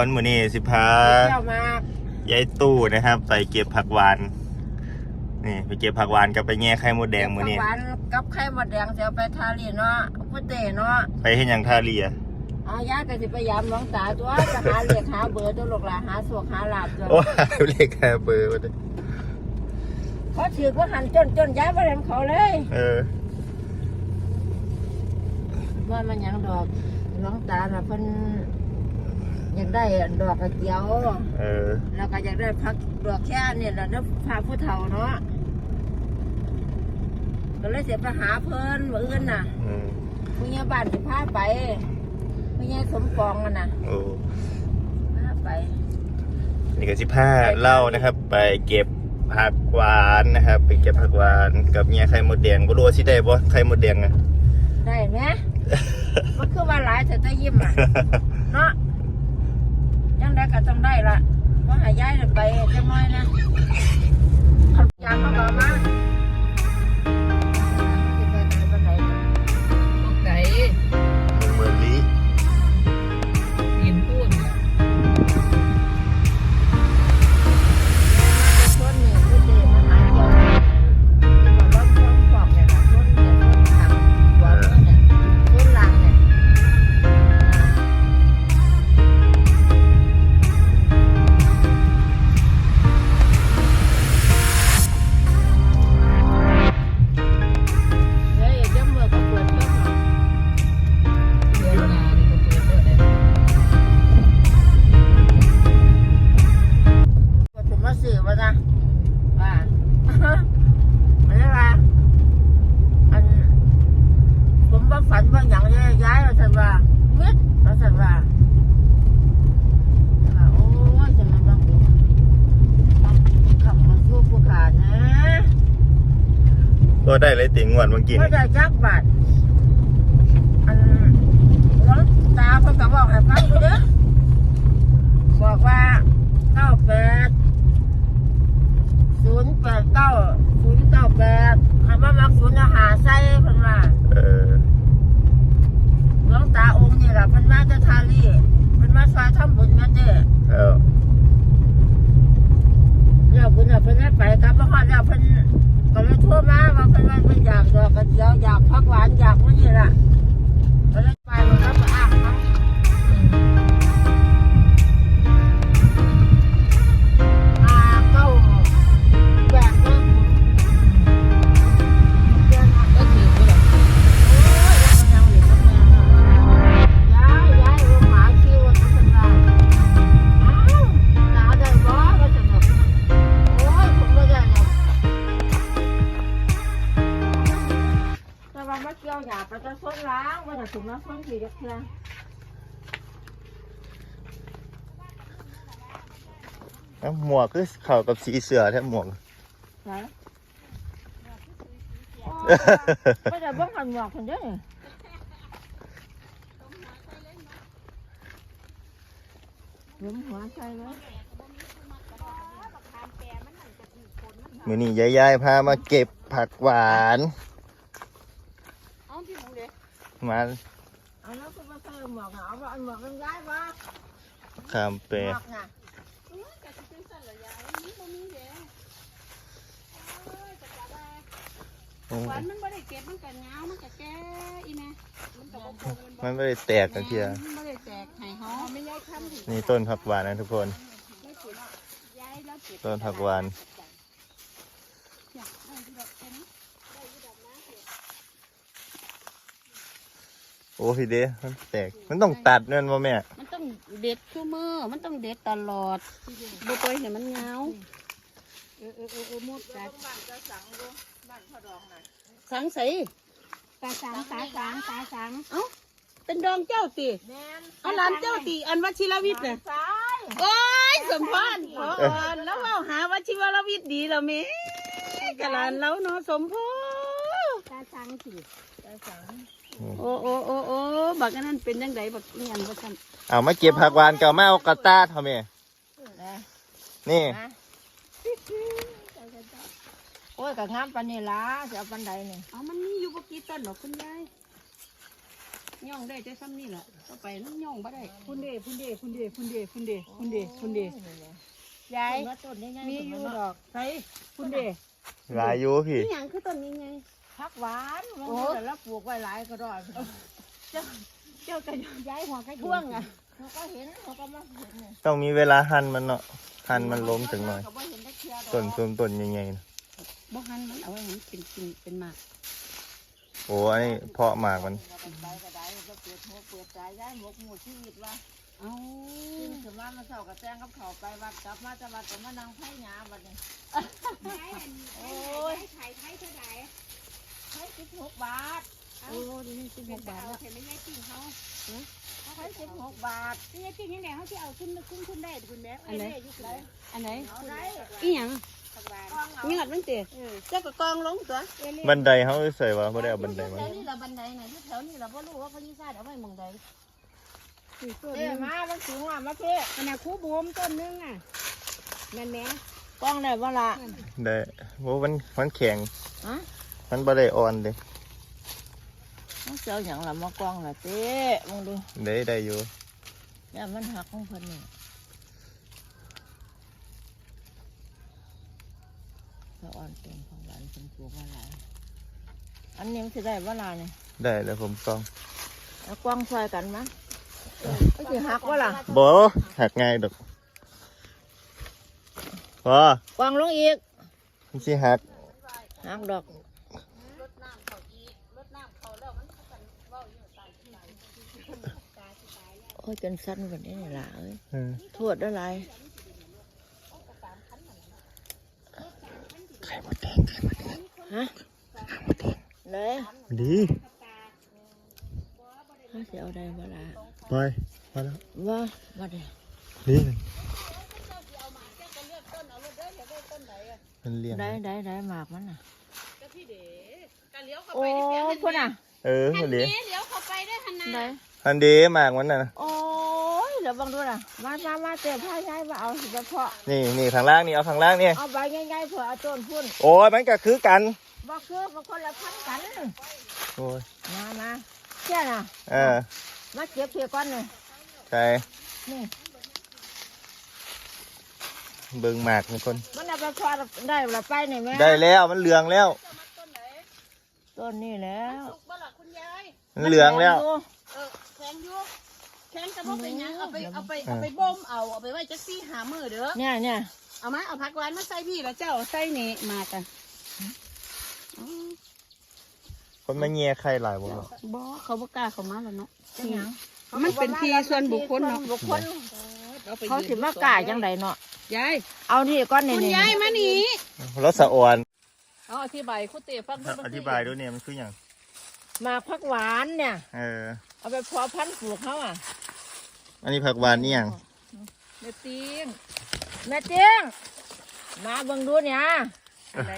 คนมือนี้สิพาเที่ยวมากยายตู้นะครับ ไปเก็บผักหวาน นี่ไปเก็บผักหวานกับไปแง่ไข่มดแดงมือนี้หวานกับไข่มดแดงจะเอาไปทาลีเนาะพุเตเนาะไปเห็นอย่างท่าเรือเอาญาติก็สิพยายามน้องตาตัวจะหาเรียกหาเบอร์ตัวลูกหลานหาสวกหาลาบตัวโอ้ยเลขแค่เบอร์มาดิเขาถือว่าหันจนจนย้ายไปเห็นเขาเลย เออว่ามันหยังดอกน้องตาน่ะเพิ่น อยากได้ดอกกระเจียว เออ แล้วก็อยากได้พักดอกแค่เนี่ยแหละแล้วพาผู้เฒ่าเนาะก็เลยเสียไปหาเพิ่นมื้ออื่นน่ะอืมผู้ใหญ่บ้านสิพาไปผู้ใหญ่สมปองอะน่ะโอ้พาไปนี่ก็สิพาเล่านะครับ ไปเก็บผักหวานนะครับ ไปเก็บผักหวานกับแง่ไข่มดแดงบ่รู้ว่าสิได้บ่ไข่มดแดงอะ ได้ไหม มันคือว่าหลายแต่ตะยิ้มอะ เนาะยังได้ ก็ต้องได้ละว่าหายายน่ะไปจะน้อยนะเอายางมาบอกมา ก็ได้เลยติงวดเมื่อกี้ไม่นี่ได้จักบาทอันหลวงตาเพิ่นก็บอกให้ฟังกูเด้อบอกว่าเก้าแปดศูนย์แปดเก้าศูนย์เก้าแปดคำว่ามักศูนย์อาหารใส่เพิ่นว่าเออหลวงตาองค์นี่แหละเพิ่นมาจะทาลีเพิ่นมาซอยทำบุญแม่เด้อเออแล้วบุญน่ะเพิ่นได้ไปกลับมาฮอดแล้วเพิ่น ก็เลยโทั่วมาว่าเพิ่นว่าเพิ่นอยากดอกกระเจียวอยากผักหวานอยากมื้อนี้ล่ะ หมวกคือเข้ากับสีเสือแท้หมวก ไหนไม่ได้เบิ่งหันหมวกคนเด้อนี่เบิ่งหัวใส่เลยมือนี้ยายๆพามาเก็บผักหวาน เอาที่หมูเด็กมาเอาแล้วก็มาใส่หมวกอะเอาว่าอันหมวกมันย้ายบ่คามเปหมวกน่ะ โอ้ หวานมันบ่ได้เก็บมันก็เหงามันก็แก่อีแม่มันก็บ่คงมันบ่มันไม่ได้แตกกันเทียมันบ่ได้แตกให้หอมไม่ย้ายคำสินี่ต้นผักหวานนะทุกคนย้ายแล้วเก็บต้นผักหวานอยากให้ที่ดอกแค่นี้โอ้พี่เด้มันแตก มันต้องตัดนั่นว่าแม่ มันต้องเด็ดชั่วมือมันต้องเด็ดตลอดบ่ปล่อยให้มันเหงาเออเออเออเออหมดกัดบ้านจะสั่งดู บ้านพ่อดองน่ะสังใสตาสังตาสังตาสังเอ้าเป็นดองเจ้าติแม่นเอาหลานเจ้าติอันวชิรวิทย์น่ะซ้ายโอ้ยสมพรขออ่อนแล้วเราหาวชิวรวิทย์ดีแล้วแม่กะหลานเราเนาะสมพรตาสังสิตาสังโอ้โอ้โอ้โอ้บักอันนั้นเป็นยังไงบักเนียนบักฉันเอามาเก็บผักหวานเก่ามาเอากระตาทำไมนะนี่นะ โอ้ยกะงามปานนี้ล่ะจะเอาปันใดนี่เอามันมีอยู่บกี่ต้นหรอกคุณยายย่องได้แต่ซ้ำนี่แหละต่อไปน้องย่องบ่ได้พุ่นเดพุ่นเดพุ่นเดพุ่นเดพุ่นเดพุ่นเดพุ่นเดยายว่าต้นใหญ่มีอยู่ดอกใส่พุ่นเดหลายอยู่พี่นี่หยังคือต้นนี้ไงผักหวานมันโอ้แต่ละปลูกไว้หลายก็ได้เจ้าก็ย้ายหัวกระพ่วงอะเขาก็เห็นเขาก็มาเห็นเนี่ยต้องมีเวลาหั่นมันเนาะหั่นมันล้มถึงหน่อยเขาบ่เห็นได้เคลียร์ดอกต้นต้นต้นใหญ่ๆนะ บ่หันมันเอาไว้ให้มันเป็นกินเป็นหมากโอ้อันนี้เพาะหมากมันไปก็ได้ก็เปิดหัวเปิดใจย้ายหมกหมู่ชีวิตว่าเอาขึ้นขึ้นมามาเช้าก็แจ้งกับเขาไปวัดกลับมาจะวัดก็มานั่งไผ่หญ้าบัดนี้โอ้ยไผ่ไผ่เท่าไหร่ไผ่สิบหกบาทโอ้ดีนี่สิบหกบาทแล้วเห็นไหมยายปิ้งเขาไผ่สิบหกบาทนี่จริงยังไงเขาที่เอาขึ้นขึ้นขึ้นได้คุณแม่อันไหนอันไหนเอาได้อีหยัง กองเอายอดมันเตะเจ้าก็กองลงตัวบันไดเขาใส่ว่าบ่ได้เอาบันไดมาแถวนี้ละบันไดไหนที่แถวนี้ละพ่รู้ว่าเขายี่ซ่าเอาไว้หมองใดสี่ต้นเอ้นึงมามันสูงอะมาเพ่ขนาดคู่บูมต้นนึงอะแม่แม่กองได้บ่ล่ะได้โอ้มันมันแข็งฮะมันบ่ได้อ่อนเด้มันเสียวอย่างละมากองละเต้มองดูได้ได้อยู่เนี่ยมันหักของเพิ่นนี่ สะอ่อนเป็นของหลานเป็นปลูกว่าหลายอันนี้มันสิได้บ่ล่ะเนี่ยได้แล้วผมต้องเอากองซอยกันมั้ยมันสิหักบ่ล่ะบ่หักง่ายดอกพอกองลงอีกมันสิหักหักดอกโอ้ยจนสั้นกว่านี้นี่ล่ะเอ้ยเออโทษอะไร มดแดงไข่มดแดงไข่มดแดงเลยดีเขาเสิเอาได้บ่ละไปมาแล้วว่าว่าเด้ดีเลยมันเลี้ยงได้ได้ได้หมากมันน่ะโอ้พ่นน่ะเออเลี้ยงเลี้ยวเข้าไปได้ขนาดได้อันเดีหมากมันน่ะโอ้ ดี๋ยวบังดูนะมามามาเจ็บผ้าย้ายมาเอาเฉพาะนี่นี่ข้างล่างนี่เอาข้างล่างนี่เอาใบง่ายๆเผื่อเอาต้นพุ่นโอ้ยมันก็คือกันบ่คือมันคนละพันกันโอ้ยมามาเชี่ยน่ะเออมาเก็บเพียก่อนนี่ใช่นี่เบิ่งหมากนี่คน มันเอาไปพอได้ละไปนี่แม่ได้แล้วมันเหลืองแล้วต้นนี่แล้วมันเหลืองแล้วเออแข็งอยู่ แข็งก็บ่เป็นหยังเอาไปเอาไปเอาไปบ่มเอาเอาไปไว้จักซี่หามื้อเด้อเนี่ยเนี่ยเอามาเอาผักหวานมาใส่พี่แล้วเจ้าใส่นี่มากันคนมาเงียใครหลายบ่เนาะบ่เขาบ่กล้าเข้ามาแล้วเนาะจังหยังมันเป็นที่ส่วนบุคคลเนาะบุคคลเขาสิมากล้าจังไดเนาะยายเอานี่ก้อนนี่คุณนี่ยายมานี่รถสะอวนเอาอธิบายคุณเต๋ฟังดูอธิบายด้วยเนี่ยมันคืออย่างหมากผักหวานเนี่ย เออ เอาไปเพอพันธุ์ปลูกเขาอะ อันนี้ผักหวานนี่อย่างเม็ดติ้งแม่เตี้ยงมาเบิ่งดูเนี่ยอะไร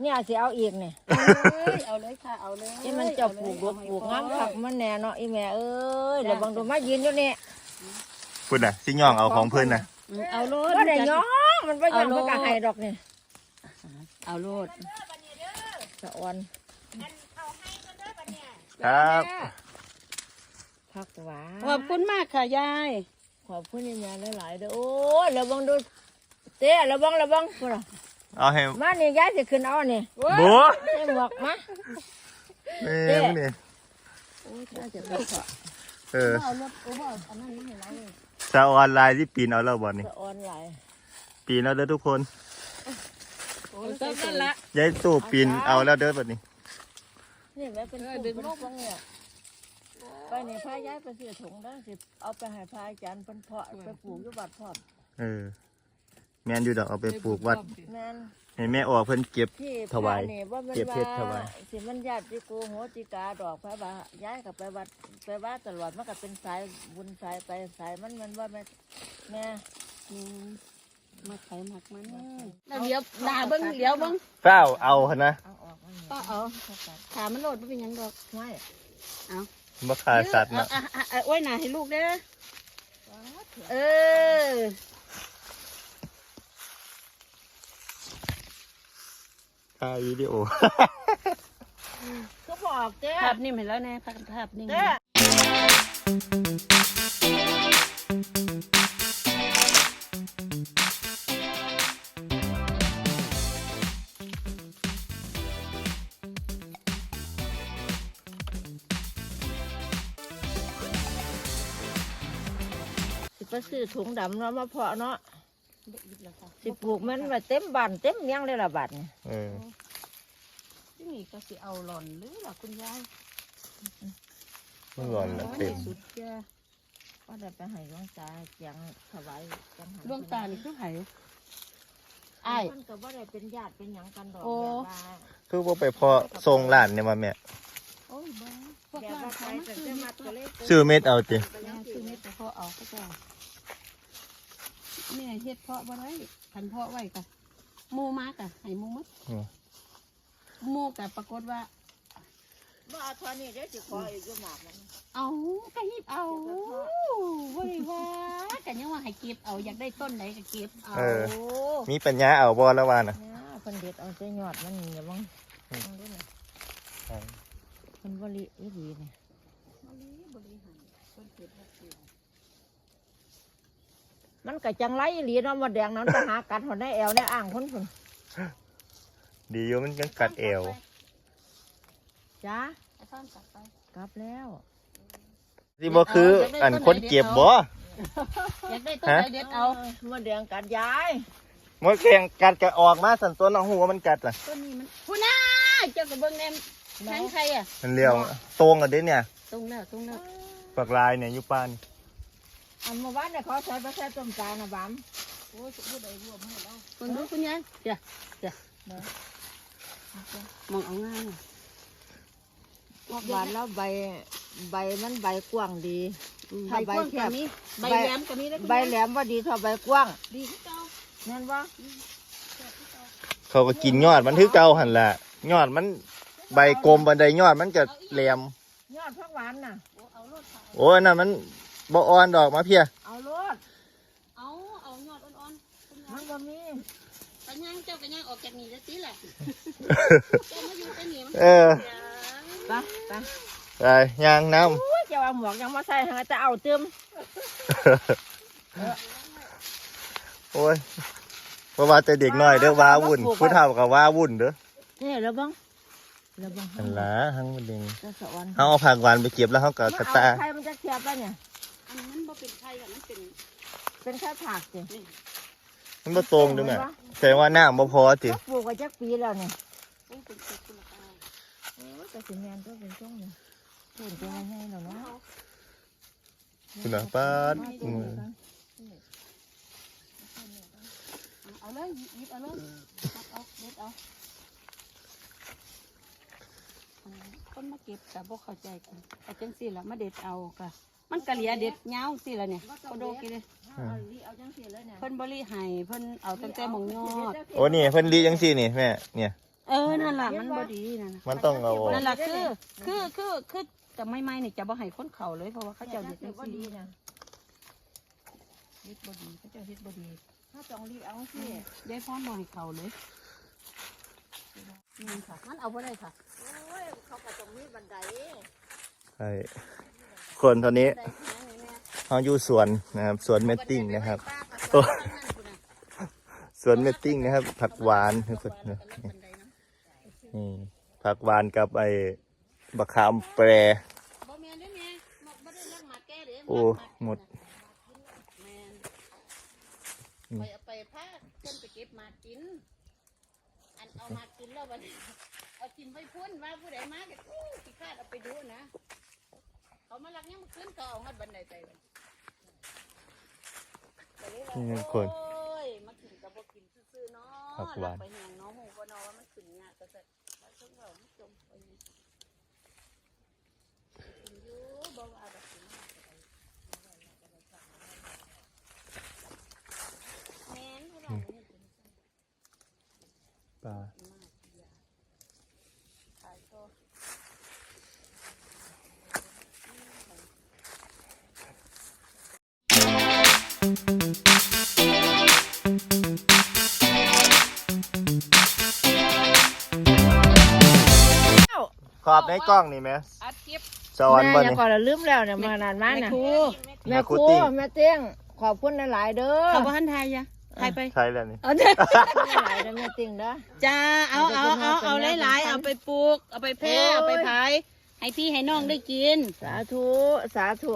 เนี่ยสิเอาอีกเนี่ยเอ้ยเอาเลยค่ะเอาเลยที่มันจะปลูกดอกปลูกงามผักมันแน่เนาะอีแม่เอ้ยเดี๋ยวเบิ่งดูมายืนอยู่นี่พูดน่ะสิย่องเอาของเพิ่นน่ะอืมเอาโลดก็ได้ย้องมันไปย้องเอาโลเพื่ดกะให้ดอกนี่เอาโลดสะออนครับ ผักหวานขอบคุณมากค่ะยาย ขอบคุณยายหลายๆเด้อโอ้ยเดี๋ยวเบิ่งดูเต้ระวังระวังพุ่นน่ะเอาให้มานี่ยายสิขึ้นเอานี่บัวใส่หมวกมาเอ้ยมึงนี่โอ้ยน่าจะไปเถอะเออเอารถเอาบ่อันนั้นนี่ให้เราเลยสะออนลายที่ปีนเอาแล้วบ่นี่สะออนหลายปีนเอาเด้อทุกคนโอ้ยต้นนั่นละยายตู่ปีนเอาแล้วเด้อบัดนี้นี่แม่เป็นผู้เป็นลูกบ้างเนี่ย ไปนี่พาย้ายไปเสียถุงได้สิเอาไปให้พระอาจารย์เพิ่นเพาะไปปลูกอยู่บัดพร้อมเออ แม่นอยู่ดอกเอาไปปลูกวัดแม่นให้แม่ออกเพิ่นเก็บ ที่ถวายพระนี่ว่ามันเก็บเพว่าชรถวาย สิมันญาติโกโหติกาดอกพระบาย้ายกลับไปวัดไปวัดตลอดมันก็เป็นสายบุญสายไปสายมันมันว่าแม่แม่อืมมาไขหมักมันแล้วเดี๋ยวด่าเบิ้งเดี๋ยวเบิ้งเฝ้าเอาหั่นนะเอาออกมันก็เอาขามันโหลดไม่เป็นหยังดอก ไม่ บ่ขาดสัตว์เอาเนาะเอาเอาเอาไว้หนาให้ลูกเด้อเออถ่ายวิดีโอก็บอกเจ้ภาพนิ่มเห็นแล้วแน่ภาพภาพนิ่มเจ้สิ ซื้อถุงดำเนาะมาเพาะเนาะสิปลูกมันไว้เต็มบ้านเต็มเมียงเลยละบัดนี่เออที่นี่ก็สิเอาหล่อนหรือล่ะคุณยายมันร้อนละเต็มสุดแก่ก็ได้ไปให้หลวงตาเจียงถวายจังหันดวงตานี่คือไผอ้ายมันก็บ่ได้เป็นญาติเป็นหยังกันดอกโอ้แบบว่าคือว่าไปพอทรงร้านเนี่ยมาแม่โอ้ยบ้าพวกแบบร้านว่าเขาไปมาแต่ซื้อจะเม็มัดดก็เลยซื้อเม็ดเอาติย่างซื้อเม็ดแต่พอเอาก็จะ แม่เฮ็ดเพาะบ่ได้คันเพาะไว้กะหมูมากะให้หมูหมดอืมหมูกะปรากฏว่า บ่เอาเท่านี้เด้อสิขออีกอยู่หมากมันเอาก็หิบเอาบ่ได้ว่ากันยังว่าให้เก็บเอาอยากได้ต้นไหนก็เก็บเอาเออ มีปัญญาเอาบ่แล้วว่าน่ะเนี่ยเพิ่นเด็ดเอาแต่ยอดมันอย่าบังอืมบังด้วยนะเพิ่นบ่ลิอีหลีนี่บ่รีบ่รีหันต้นเก็บบ่เก็บ มันก็จังไรอีหลีเนาะมดแดงนั้นไปหากัดหัวในแอวในอ่างคนพุ่นดีอยู่มันยังกัดเอวจ้าไอ้ฟ้ามกลับไปกลับแล้วสิบ่คืออันคนเก็บบ่อยากได้ต้นไหนเด็ดเอามดแดงกัดยายมดแข่งกัดก็ออกมาสันตัวน้องหัวมันกัดล่ะต้นนี้มันพูน่าเจ้ากับเบิ้งแนมแทงใครอะมันเลี้ยวตรงกันเด้เนี่ยตรงแล้วตรงแล้วฝักลายเนี่ยอยู่ป้าน อันเมื่อวานเนี่ยเขาใช้ไปแค่ต้มปลานะบัมโอ้ยพูดอะไรรวมหมดแล้วคุณดูคุณยายเดี๋ยวเดี๋ยวมองเอาง่ายน่ะหวานแล้วใบใบมันใบกว้างดีอืมถ้าใบใบกว้างแคกับมีใบใบแหลมก็มีได้คุณใบยายแหลมว่าดีเท่าใบกว้างดีที่เก่าแม่นว่าเขาก็กินยอดมันถือเก่าหันละยอดมันใบกลมบันไดยอดมันก็แหลมยอดพักหวานน่ะโอ้เอารถค่ะโอ้ยอันนั่นมัน บ่อ่อนดอกมาเพีย เอารถเอาเอายอดอ่อนๆคุณยามัยนบ่มีปัญญางเจ้าปัญญางออกจากนี่จะสิแหละเจ้ามาอยู่กันนี่มันเออ ไปไปไปยางน้อุ้ยจะเอาหมวกยังมาใส่หาจะเอาเติมำโอ้ยเพราะว่าแต่เด็กน้อยเด้อว้าวุ่นผู้เฒ่าก็ว้าวุ่นเด้อนี่แล้วบ้างแล้วบ้างอันละทั้งมันเองจะสะออนเขาเอาผักหวานไปเก็บแล้วเขาก็กระตาใครมันจะเทียบไปเนี่ย อันนี้มันบ่เป็นไข่อะมันเป็นเป็นแค่ผักสินี่มันบ่ตรงเด้วยแม่แต่ว่าน้ำบ่พอจิก็ปลูกไว้จักปีแล้วเนี่ยโอ้เป็นเป็นคุณภาพโอ้แต่สิแมนก็เป็นช่วงนี้ปลูกตัวง่ายๆแล้วเนาะคุณน่ะป้าดอืม เอาเลยหยิบเอาเลยเอาเด็ดเอาคนมาเก็บแต่บ่เข้าใจกันแต่จังสี่ละมาเด็ดเอาค่ะ มันกะเหลียเด็ดเงาสิละเนี่ยก็โดกิเลยเอาลีเอาจังสีเลยเนี่ยเพิ่นบริให้เพิ่นเอาตั้งแต่หมองยอดโอ้นี่เพิ่นรีจังซี่นี่แม่เนี่ย เออนั่นล่ะมันบ่ดีนั่นน่ะมันต้องเอานั่นล่ะคือ คือคือคือแต่ไม่ไม่นี่จะบ่ให้คนเขาเลยเพราะว่าเขาเจ้าเด็ดจังก็ซี่ดีนะเฮ็ดบ่ดีเขาเจ้าเฮ็ดบ่ดีถ้าต้องรีเอาสิได้ฟ้อนบ่ให้เขาเลยนี่ค่ะมันเอาบ่ได้ค่ะโอ้ยเขาก็ต้องมีบันไดใช่ คนตอนนี้ได้แค่นี้แม่เขาอยู่สวนนะครับสวนเมตติ้งนะครับโอ้สวนเมตติ้งนะครับ ผักหวานทุกคนนะนี่ผักหวานกับไอ้บะขามแปรบ่แม่นเด้อแม่บ่ได้รักหมาแก่เด้โอ้หมดแม่นอืมไปเอาไปพาเพิ่นไปเก็บหมากกิน อันเอาหมากกินแล้วบัดนี้เอากินไปพุ่นว่าผู้ใดมาก็อู้สิคร้าดเอาไปดูนะ เขามาลักยังมาขึ้นก็เอาฮอดบันไดไปบัดก็เลยว่านี่คนโอ้ยมากินก็บ่กินซื่อๆเนาะผักหวาน ลัไปแหงเนาะฮู้บ่เนาะว่ามันขึ้นยากก็จะว่าเพิ่นว่ามันจมไปนี่กินอยู่บ่ว่าดอกกินมากก็ได้แม่นผู้เราเนี่ยกิน ปลา ขายก็ ขอบในกล้องนี่ไหมอัดคลิปสอนแม่บ่ยังนี่ก่อนละลืมแล้วเนี่ยมานานมากแม่นะครูแม่ครูแม่ครูติ้ง แม่เตี้ยงขอบคุณหลายๆเด้อเขาบ่ทันทายยะทายไปใช่แล้วนี่ เอาเด้อหลายๆเด้อแม่เตี้ยงเด้อ จ้าเอาเอาเอาเอาหลายๆเอาไปปลูก เอาไปแพร่โอ้ยเอาไปขายให้พี่ให้น้องได้กิน สาธุสาธุ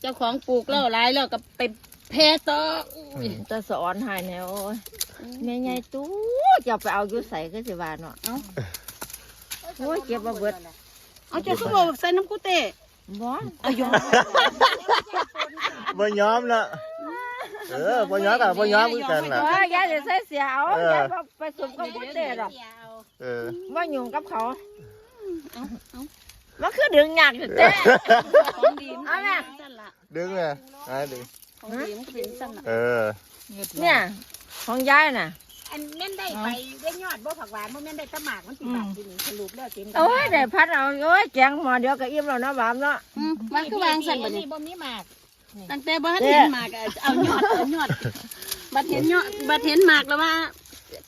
เจ้าของปลูกแล้วหลายแล้วก็ไป แพร่ต่ออุ้ยจะสอนให้แนวโอ้ยแม่ใหญ่ตู้จะไปเอาอยู่ใส่ก็สิว่าเนาะเอาโอ้ยเก็บมาเบิดเอาเจ้าคือบอกใส่น้ำกุเตะบ่เอายอมบ่ยอมละเออบ่ยอมอะบ่ยอมคือกันล่ะโอ้ยยายจะใส่เสียเอาเออยายบ่ไปสุมกับกุเต้หรอกเออว่ายุ่งกับเขาเอาเอามันคือดึงยากอยู่เต้ของดีมันเอาแม่เป็นสั้นละดึง อะอะดึงของดีมันก็เป็นสั้นละเออ เนี่ย ของยายน่ะ อันแม่นได้ไปได้ยอดบ่ผักหวานบ่แม่นได้ตะหมากมันสิบาทที่นี่สรุปแล้วกินโอ้ยได้พัดเอาโอ้ยแกงหม้อเดียวก็อิ่มแล้วเนาะบามเนาะ อืมมันคือวางสั่นบัดนี้บ่มีหมากตั้งแต่บ่ทันเห็นหมากอะเอายอดเอายอดบัดเห็นยอดบัดเห็นหมากแล้วว่า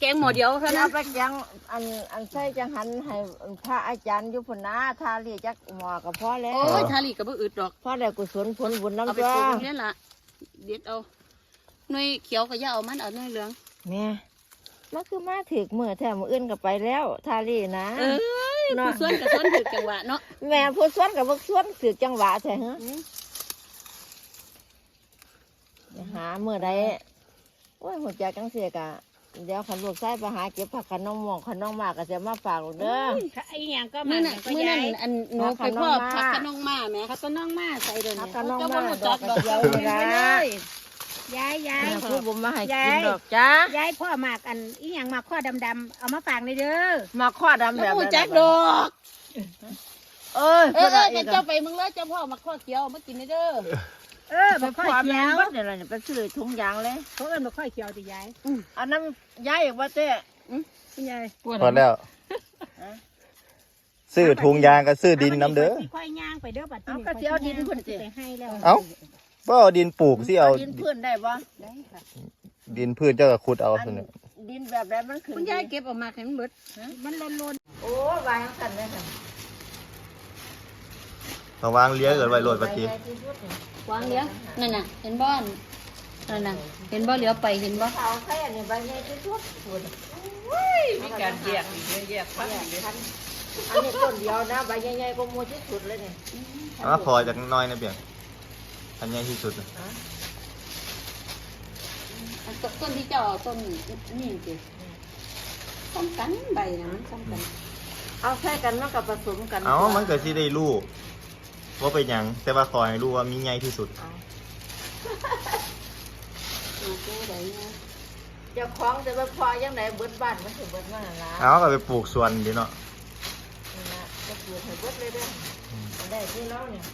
แกงหม้อเดียวเท่านั้เอานไปแกงอันอันใส่จังหันให้พระอาจารย์อยู่พุ่นนะทาเรียจักหม้อก็พอแล้โอ้วยทาลีก็บ่อึดดอก พอได้กุศลผลบุญเอาน้ำไปตัวปลูกนี่ล่ะ เด็ดเอาหน่วยเขียวก็อย่าเอามันเอาหน่วยเหลืองแม่มันคือมาถึกมือแท้มืออื่นก็ไปแล้วทาเรีนะ เอ้ยเนาะ ผู้ส่วนกับส่วนถึกจังหวะเนาะแม่ผู้สวนกับผู้สวนถึกจังหวะแท้ฮะหาเมื่อใดโอ้ยหัวใจกังเสียกะ เดี๋ยวขันลูกไส้ไปหาเก็บผักขนมหมองขนมหมากก็จะมาฝากลูกเด้อ ไอ้หยังก็มื้มาอนั้นก็มื้อนั้ย้านยอันหนูไปพ่อผักกระนองมาแหม่เขาก็น้องมาใส่เดินผักเนี่ยขนมเจ้ามาบ่รู้ดจัอกกกระดอกเจียวนี่ละย้ายย้ายแม่ผู้บุญมาให้ยากินยดอกจ้าย้ายพ่อหมากอันอีหยังมาข้อดำๆเอามาฝากในอยเด้อมาข้อดำแบแล้วบรู้นั้นจักดอกเอ้ยเออเออเพิ่นเจ้าเอาไปมึงเลยเจ้าพ่อมาข้อเขียวมากินเด้อ เอออีมากข้อความเขีแม่ยนวบัดเนี่ยล่ะเนี่ยไปซื้อถุงยางเลยเขาเอิ้นมาข้อเขียวติย้ายอันนั้นย้ายอีกว่าเต้คุณยายพอแล้ว ซื้อถุงยางกับซื้อดินน้ำเด้อ ค่อยย่างไปเด้อบัดเอาก็สิเอาดินพุ่นสิ ไปให้แล้วเอ้า บ่เอาดินปลูกสิเอา ดินพื้นได้บ่ได้ค่ะดินพืชเจ้าก็ขุดเอาอันซั่นน่ะดินแบบใดมันขึ้นคุณยายเก็บออกมาให้มันเบิดมันลนโอ้วางสั่นเลยค่ะ ระวังเลี้ยงเกิดไว้โลดปฏิวางเลี้ยงนั่นน่ะ เห็นบ่อนนั่นน่ะ เห็นบ่เหลียวไปเห็นบ่เอาใส่อันนี้ใบใหญ่ที่สุดพุ่นมีการแยกแยกพักอันนี้ต้นเดียวนะใบใหญ่ๆก็มูที่สุดเลยเนี่ยเอามาขอจากน้อยนะเปียงอันใหญ่ที่สุดน่ะต้นที่เจ้าเอาต้นนี่สิซ้ำกันใบนะมันซ้ำกัน เอาใส่กันมันกับผสมกัน เอ้ามันก็สิได้รู้ ว่าเป็นหยัง แต่ว่าขอให้รู้ว่ามีใหญ่ที่สุดเอาเอาตัวใดเนี่ยเจ้าของจะไปพอยังไงเบิดบ้านมันถึงเบิดมาละเอาก็ไปปลูกสวนดีเนาะนี่นะจะปลูกให้เบิดเลยเด้อได้ที่น้องเนี่ย